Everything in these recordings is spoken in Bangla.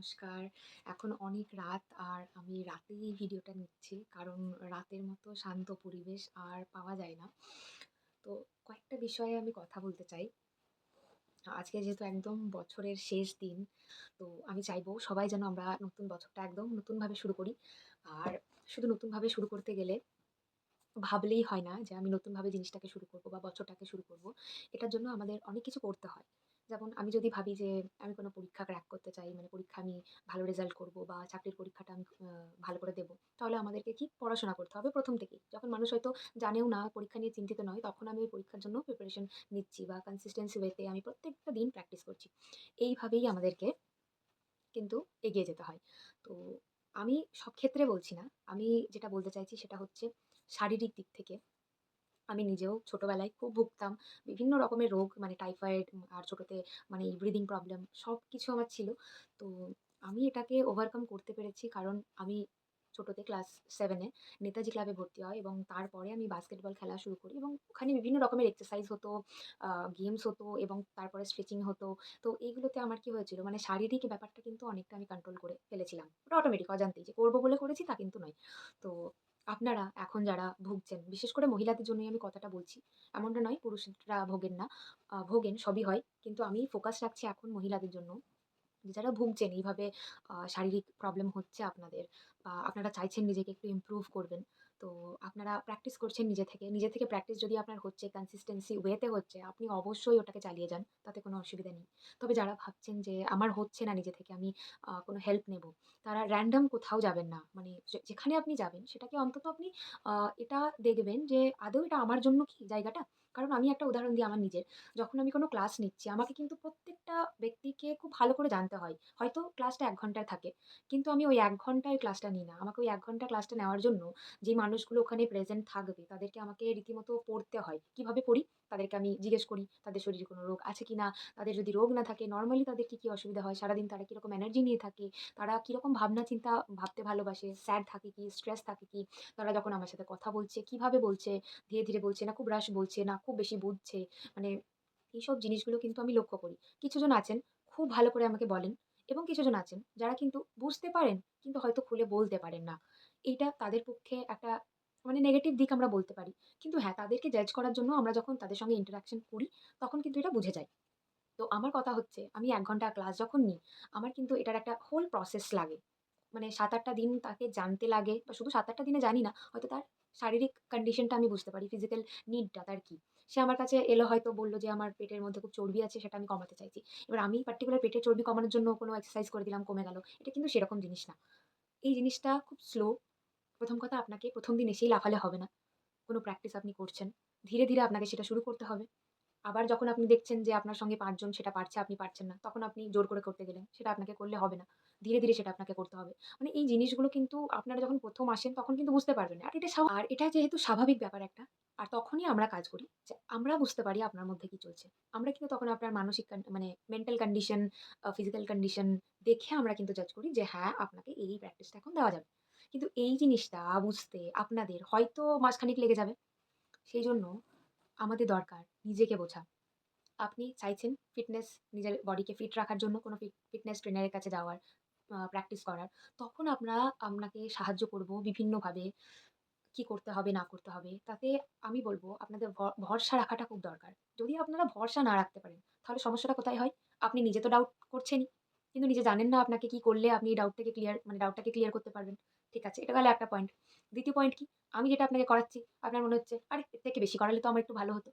নমস্কার। এখন অনেক রাত আর আমি রাতেই এই ভিডিওটা নিচ্ছি। কারণ রাতের মতো শান্ত পরিবেশ আর পাওয়া যায় না। তো কয়েকটা বিষয়ে আমি কথা বলতে চাই। আজকে যেহেতু একদম বছরের শেষ দিন, তো আমি চাইব সবাই যেন আমরা নতুন বছরটা একদম নতুনভাবে শুরু করি। আর শুধু নতুনভাবে শুরু করতে গেলে ভাবলেই হয় না যে আমি নতুনভাবে জিনিসটাকে শুরু করব বা বছরটাকে শুরু করব। এটার জন্য আমাদের অনেক কিছু করতে হয়। যেমন আমি যদি ভাবি যে আমি কোনো পরীক্ষা ক্র্যাক করতে চাই, মানে পরীক্ষা আমি ভালো রেজাল্ট করব বা চাকরির পরীক্ষাটা আমি ভালো করে দেব। তাহলে আমাদেরকে কি পড়াশোনা করতে হবে প্রথম থেকেই। যখন মানুষ হয়তো জানেও না, পরীক্ষা নিয়ে চিন্তিত নয়, তখন আমি ওই পরীক্ষার জন্য প্রিপারেশন নিচ্ছি বা কনসিস্টেন্সি ওয়েতে আমি প্রত্যেকটা দিন প্র্যাকটিস করছি। এইভাবেই আমাদেরকে কিন্তু এগিয়ে যেতে হয়। তো আমি সব ক্ষেত্রে বলছি না। আমি যেটা বলতে চাইছি সেটা হচ্ছে শারীরিক দিক থেকে আমি নিজেও ছোটবেলায় খুব ভুগতাম। বিভিন্ন রকমের রোগ মানে টাইফয়েড আর ছোটতে মানে এই প্রবলেম সব কিছু আমার ছিল। তো আমি এটাকে ওভারকাম করতে পেরেছি কারণ আমি ছোটোতে ক্লাস সেভেনে নেতাজি ক্লাবে ভর্তি হই এবং তারপরে আমি বাস্কেটবল খেলা শুরু করি এবং ওখানে বিভিন্ন রকমের এক্সারসাইজ হতো, গেমস হতো এবং তারপরে স্ট্রেচিং হতো। তো এইগুলোতে আমার কি হয়েছিল মানে শারীরিক ব্যাপারটা কিন্তু অনেকটা আমি কন্ট্রোল করে ফেলেছিলাম। ওটা অটোমেটিক অজান্তেই যে করব বলে করেছি তা কিন্তু নয়। তো আপনারা এখন যারা ভুগছেন, বিশেষ করে মহিলাদের জন্যই আমি কথাটা বলছি। এমনটা নয় পুরুষরা ভোগেন না। ভোগেন, সবই হয়। কিন্তু আমি ফোকাস রাখছি এখন মহিলাদের জন্য। যারা ভুগছেন এইভাবে শারীরিক প্রবলেম হচ্ছে আপনাদের বা আপনারা চাইছেন নিজেকে একটু ইমপ্রুভ করবেন। তো আপনারা প্র্যাকটিস করছেন নিজে থেকে। নিজে থেকে প্র্যাকটিস যদি আপনার হচ্ছে, কনসিস্টেন্সি ওয়েতে হচ্ছে, আপনি অবশ্যই ওটাকে চালিয়ে যান। তাতে কোনো অসুবিধা নেই। তবে যারা ভাবছেন যে আমার হচ্ছে না নিজে থেকে, আমি কোনো হেল্প নেব, তারা র‍্যান্ডম কোথাও যাবেন না। মানে যেখানে আপনি যাবেন সেটাকে অন্তত আপনি এটা দেখবেন যে আদৌ এটা আমার জন্য কি জায়গাটা? কারণ আমি একটা উদাহরণ দিই আমার নিজের। যখন আমি কোনো ক্লাস নিচ্ছি, আমাকে কিন্তু প্রত্যেকটা ব্যক্তিকে খুব ভালো করে জানতে হয়। হয়তো ক্লাসটা এক ঘণ্টার থাকে। কিন্তু আমি ওই এক ঘন্টায় ক্লাসটা নিই না। আমাকে ওই এক ঘণ্টা ক্লাসটা নেওয়ার জন্য যে মানুষগুলো ওখানে প্রেজেন্ট থাকবে, তাদেরকে আমাকে রীতিমতো পড়তে হয়। কীভাবে পড়ি? তাদেরকে আমি জিজ্ঞেস করি, তাদের শরীরে কোনো রোগ আছে কি না তাদের যদি রোগ না থাকে, নর্মালি তাদের কি, কী অসুবিধা হয়? সারাদিন তারা কীরকম এনার্জি নিয়ে থাকে? তারা কীরকম ভাবনা চিন্তা ভাবতে ভালোবাসে? স্যাড থাকে কি? স্ট্রেস থাকে কি? তারা যখন আমার সাথে কথা বলছে, কীভাবে বলছে? ধীরে, ধীরে বলছে না খুব রাশ বলছে না খুব বেশি বুঝছে? মানে এইসব জিনিসগুলো কিন্তু আমি লক্ষ্য করি। কিছুজন আছেন খুব ভালো করে আমাকে বলেন এবং কিছুজন আছেন যারা কিন্তু বুঝতে পারেন কিন্তু হয়তো খুলে বলতে পারেন না। এইটা তাদের পক্ষে একটা মানে নেগেটিভ দিক আমরা বলতে পারি। কিন্তু হ্যাঁ, তাদেরকে জাজ করার জন্য আমরা যখন তাদের সঙ্গে ইন্টারাকশন করি, তখন কিন্তু এটা বুঝে যাই। তো আমার কথা হচ্ছে আমি এক ঘণ্টা ক্লাস যখন নিই, আমার কিন্তু এটার একটা হোল প্রসেস লাগে। মানে সাত আটটা দিন তাকে জানতে লাগে বা শুধু সাত আটটা দিনে জানি না, হয়তো তার শারীরিক কন্ডিশনটা আমি বুঝতে পারি, ফিজিক্যাল নিডটা তার কি। সে আমার কাছে এলো হয়তো বলল যে, "আমার পেটের মধ্যে খুব চর্বি আছে, সেটা আমি কমাতে চাইছি।" এবার আমি পার্টিকুলার পেটের চর্বি কমানোর জন্য কোনো এক্সারসাইজ করে দিলাম, কমে গেল। এটা কিন্তু সেরকম জিনিস না। এই জিনিসটা খুব স্লো। প্রথম কথা আপনাকে প্রথম দিন এসেই লাফালে হবে না। কোনো প্র্যাকটিস আপনি করছেন। ধীরে, ধীরে আপনাকে সেটা শুরু করতে হবে। আবার যখন আপনি দেখছেন যে আপনার সঙ্গে পাঁচজন সেটা পারছে, আপনি পারছেন না, তখন আপনি জোর করে করতে গেলেন। সেটা আপনাকে করলে হবে না। ধীরে, ধীরে সেটা আপনাকে করতে হবে। মানে এই জিনিসগুলো কিন্তু আপনারা যখন প্রথম আসেন তখন কিন্তু বুঝতে পারবেন আর এটা আর এটা যেহেতু স্বাভাবিক ব্যাপার একটা, আর তখনই আমরা কাজ করি যে আমরা বুঝতে পারি আপনার মধ্যে কি চলছে। আমরা কিন্তু তখন আপনার মানসিক মানে মেন্টাল কন্ডিশন, ফিজিক্যাল কন্ডিশন দেখে আমরা কিন্তু জাজ করি যে হ্যাঁ, আপনাকে এই, প্র্যাকটিসটা এখন দেওয়া যাবে। কিন্তু এই জিনিসটা বুঝতে আপনাদের হয়তো মাসখানেক লেগে যাবে। সেইজন্য আমাদের দরকার নিজেকে বোঝা। আপনি চাইছেন ফিটনেস নিজের বডিকে ফিট রাখার জন্য কোনো ফিট ফিটনেস ট্রেনারের কাছে যাওয়ার, প্র্যাকটিস করার। তখন আমরা আপনাকে সাহায্য করব বিভিন্নভাবে। কি করতে হবে না করতে হবে। তাতে আমি বলব আপনাদের ভরসা রাখাটা খুব দরকার। যদি আপনারা ভরসা না রাখতে পারেন, তাহলে সমস্যাটা কোথায় হয়? আপনি নিজে তো ডাউট করছেনই। কিন্তু নিজে জানেন না আপনাকে কি করলে আপনি এই ডাউটটাকে ক্লিয়ার মানে ডাউটটাকে ক্লিয়ার করতে পারবেন। ঠিক আছে, এটা গেল একটা পয়েন্ট। দ্বিতীয় পয়েন্ট কি? আমি যেটা আপনাকে করাচ্ছি, আপনার মনে হচ্ছে, "আরে এর থেকে বেশি করালে তো আমার একটু ভালো হতো।"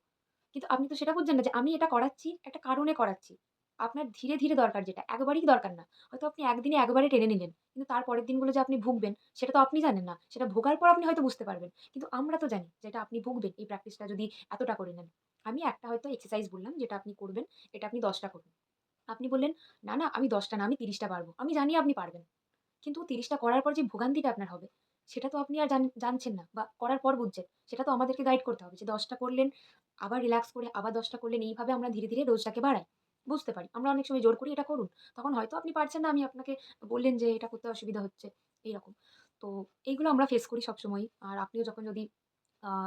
কিন্তু আপনি তো সেটা বুঝছেন না যে আমি এটা করাচ্ছি একটা কারণে করাচ্ছি। আপনার ধীরে, ধীরে দরকার যেটা, একবারেই দরকার না। হয়তো আপনি একদিনে একবারে টেনে নিলেন। কিন্তু তার পরের দিনগুলো যে আপনি ভুগবেন, সেটা তো আপনি জানেন না। সেটা ভোগার পর আপনি হয়তো বুঝতে পারবেন। কিন্তু আমরা তো জানি যেটা আপনি ভুগবেন এই প্র্যাকটিসটা যদি এতটা করে নেন। আমি একটা হয়তো এক্সারসাইজ বললাম যেটা আপনি করবেন, এটা আপনি ১০ টা করুন। আপনি বললেন, "না, না আমি দশটা না আমি তিরিশটা পারব আমি জানি আপনি পারবেন। কিন্তু তিরিশটা করার পর যে ভোগান্তিটা আপনার হবে, সেটা তো আপনি আর জান জানছেন না বা করার পর বুঝছেন। সেটা তো আমাদেরকে গাইড করতে হবে যে দশটা করলেন, আবার রিল্যাক্স করে আবার দশটা করলেন। এইভাবে আমরা ধীরে, ধীরে ডোজটাকে বাড়াই। বুঝতে পারি। আমরা অনেক সময় জোর করি এটা করুন। তখন হয়তো আপনি পারছেন না, আমি আপনাকে বললেন যে এটা করতে অসুবিধা হচ্ছে, এইরকম। তো এইগুলো আমরা ফেস করি সবসময়ই। আর আপনিও যখন যদি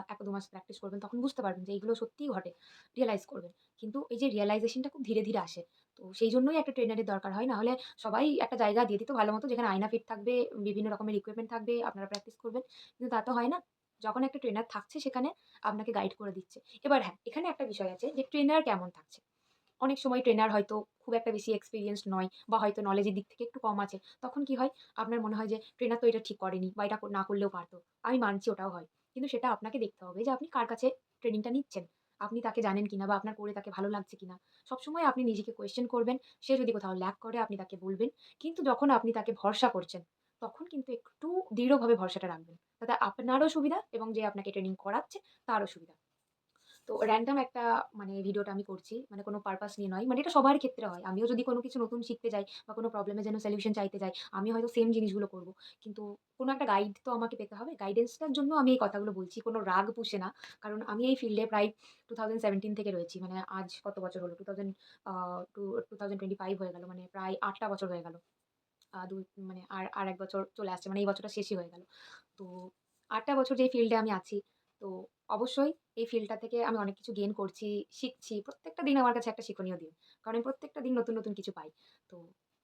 এক ১-২ মাস প্র্যাকটিস করবেন তখন বুঝতে পারবেন যে এইগুলো সত্যিই ঘটে। রিয়েলাইজ করবেন। কিন্তু এই যে রিয়েলাইজেশনটা খুব ধীরে, ধীরে আসে। তো সেই জন্যই একটা ট্রেনারের দরকার হয়। নাহলে সবাই একটা জায়গা দিয়ে দিত ভালো মতো যেখানে আয়না ফিট থাকবে, বিভিন্ন রকমের ইকুইপমেন্ট থাকবে, আপনারা প্র্যাকটিস করবেন। কিন্তু তা তো হয় না। যখন একটা ট্রেনার থাকছে সেখানে আপনাকে গাইড করে দিচ্ছে। এবার হ্যাঁ, এখানে একটা বিষয় আছে যে ট্রেনার কেমন থাকছে। অনেক সময় ট্রেনার হয়তো খুব একটা বেশি এক্সপিরিয়েন্স নয় বা হয়তো নলেজের দিক থেকে একটু কম আছে। তখন কি হয়? আপনার মনে হয় যে ট্রেনার তো এটা ঠিক করেনি বা এটা না করলেও পারতো আমি মানছি ওটাও হয়। কিন্তু সেটা আপনাকে দেখতে হবে যে আপনি কার কাছে ট্রেনিংটা নিচ্ছেন। আপনি তাকে জানেন কিনা বা আপনার করে তাকে ভালো লাগছে কিনা। সবসময় আপনি নিজেকে কোয়েশ্চেন করবেন। সে যদি কোথাও ল্যাক করে আপনি তাকে বলবেন। কিন্তু যখন আপনি তাকে ভরসা করছেন, তখন কিন্তু একটু দৃঢ়ভাবে ভরসাটা রাখবেন। তাতে আপনারও সুবিধা এবং যে আপনাকে ট্রেনিং করাচ্ছে তারও সুবিধা। তো র‍্যান্ডম একটা মানে ভিডিওটা আমি করছি। মানে কোনো পারপাস নিয়ে নয়। মানে এটা সবার ক্ষেত্রে হয়। আমিও যদি কোনো কিছু নতুন শিখতে যাই বা কোনো প্রবলেমের জন্য সলিউশন চাইতে যাই, আমি হয়তো সেম জিনিসগুলো করব। কিন্তু কোনো একটা গাইড তো আমাকে পেতে হবে। গাইডেন্সটার জন্য আমি এই কথাগুলো বলছি। কোনো রাগ পুষে না। কারণ আমি এই ফিল্ডে প্রায় 2017 থেকে রয়েছি। মানে আজ কত বছর হলো? 2000 আ টু 2025 হয়ে গেল। মানে প্রায় আটটা বছর হয়ে গেল। দুই মানে আর আর এক বছর চলে আসছে। মানে এই বছরটা শেষই হয়ে গেল। তো আটটা বছর যেই ফিল্ডে আমি আছি, তো অবশ্যই এই ফিল্ডটা থেকে আমি অনেক কিছু গেন করছি, শিখছি। প্রত্যেকটা দিন আমার কাছে একটা শিক্ষণীয় দিন। কারণ আমি প্রত্যেকটা দিন নতুন, নতুন কিছু পাই। তো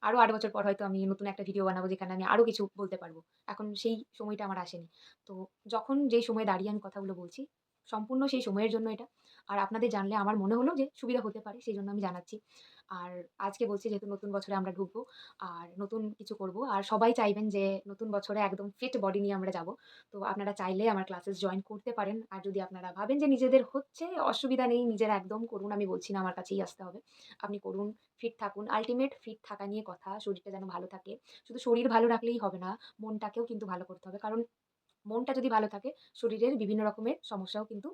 আরও আট বছর পর হয়তো আমি নতুন একটা ভিডিও বানাবো যেখানে আমি আরও কিছু বলতে পারব এখন সেই সময়টা আমার আসেনি। তো যখন যেই সময় দাঁড়িয়ে আমি কথাগুলো বলছি, সম্পূর্ণ সেই সময়ের জন্য এটা। আর আপনাদের জানলে আমার মনে হলো যে সুবিধা হতে পারে সেই জন্য আমি জানাচ্ছি। আর আজকে বলছি যেহেতু নতুন বছরে আমরা ঢুকবো আর নতুন কিছু করব। আর সবাই চাইবেন যে নতুন বছরে একদম ফিট বডি নিয়ে আমরা যাব। তো আপনারা চাইলে আমার ক্লাসেস জয়েন করতে পারেন। আর যদি আপনারা ভাবেন যে নিজেদের হচ্ছে অসুবিধা নেই, নিজেরা একদম করুন। আমি বলছি না আমার কাছেই আসতে হবে। আপনি করুন, ফিট থাকুন। আলটিমেট ফিট থাকা নিয়ে কথা। শরীরটা যেন ভালো থাকে। শুধু শরীর ভালো রাখলেই হবে না, মনটাকেও কিন্তু ভালো করতে হবে। কারণ মনটা যদি ভালো থাকে, শরীরের বিভিন্ন রকমের সমস্যাও কিন্তু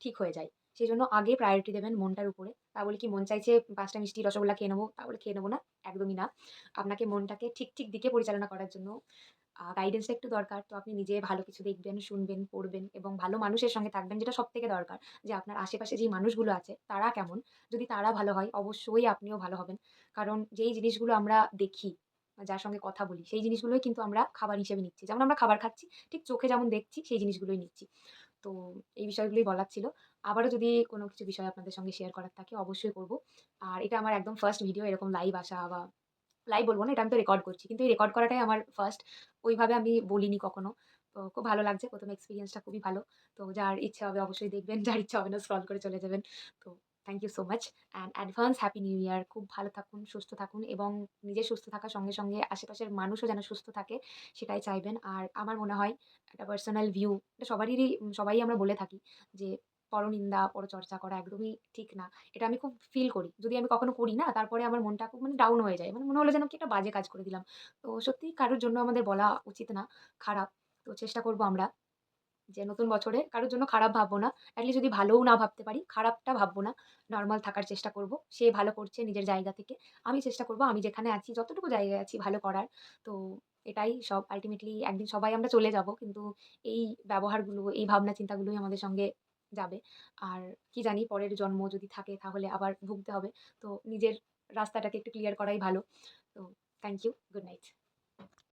ঠিক হয়ে যায়। সেই জন্য আগে প্রায়োরিটি দেবেন মনটার উপরে। তা বলে কি মন চাইছে পাঁচটা মিষ্টি রসগোল্লা খেয়ে নেব, তা বলে খেয়ে নেব না। একদমই না। আপনাকে মনটাকে ঠিক, ঠিক দিকে পরিচালনা করার জন্য গাইডেন্সটা একটু দরকার। তো আপনি নিজে ভালো কিছু দেখবেন, শুনবেন, পড়বেন এবং ভালো মানুষের সঙ্গে থাকবেন যেটা সব থেকে দরকার। যে আপনার আশেপাশে যেই মানুষগুলো আছে তারা কেমন? যদি তারা ভালো হয় অবশ্যই আপনিও ভালো হবেন। কারণ যেই জিনিসগুলো আমরা দেখি, যার সঙ্গে কথা বলি, সেই জিনিসগুলোই কিন্তু আমরা খাবার হিসেবে নিচ্ছি। যেমন আমরা খাবার খাচ্ছি, ঠিক চোখে যেমন দেখছি সেই জিনিসগুলোই নিচ্ছি। তো এই বিষয়গুলোই বলার ছিল। আবারও যদি কোনো কিছু বিষয় আপনাদের সঙ্গে শেয়ার করার থাকে অবশ্যই করব। আর এটা আমার একদম ফার্স্ট ভিডিও এরকম লাইভ আসা বা লাইভ বলব না, এটা আমি তো রেকর্ড করছি। কিন্তু এই রেকর্ড করাটাই আমার ফার্স্ট। ওইভাবে আমি বলিনি কখনো। তো খুব ভালো লাগছে। ১ম এক্সপিরিয়েন্সটা খুবই ভালো। তো যার ইচ্ছে হবে অবশ্যই দেখবেন। যার ইচ্ছা হবে না স্ক্রল করে চলে যাবেন। তো thank you so much and advance happy new year. খুব ভালো থাকুন, সুস্থ থাকুন এবং নিজে সুস্থ থাকার সঙ্গে, সঙ্গে আশেপাশের মানুষও যেন সুস্থ থাকে সেটাই চাইবেন। আর আমার মনে হয় একটা পার্সোনাল ভিউ এটা সবারই সবাই আমরা বলে থাকি যে পরনিন্দা, পরচর্চা করা একদমই ঠিক না। এটা আমি খুব ফিল করি। যদি আমি কখনো করি না তারপরে আমার মনটা খুব মানে ডাউন হয়ে যায়। মানে মনে হলো যেন কি একটা বাজে কাজ করে দিলাম। তো সত্যিই কারোর জন্য আমাদের বলা উচিত না। খারাপ। তো চেষ্টা করব আমরা যে নতুন বছরে কারোর জন্য খারাপ ভাববো না। এটলিস্ট যদি ভালোও না ভাবতে পারি, খারাপটা ভাববো না। নর্মাল থাকার চেষ্টা করব। সে ভালো করছে নিজের জায়গা থেকে। আমি চেষ্টা করব আমি যেখানে আছি যতটুকু জায়গায় আছি ভালো করার। তো এটাই সব আল্টিমেটলি একদিন সবাই আমরা চলে যাব। কিন্তু এই ব্যবহারগুলো, এই ভাবনা চিন্তাগুলোই আমাদের সঙ্গে যাবে। আর কি জানি পরের জন্ম যদি থাকে তাহলে আবার ভুগতে হবে। তো নিজের রাস্তাটাকে একটু ক্লিয়ার করাই ভালো। তো থ্যাংক ইউ। Good night.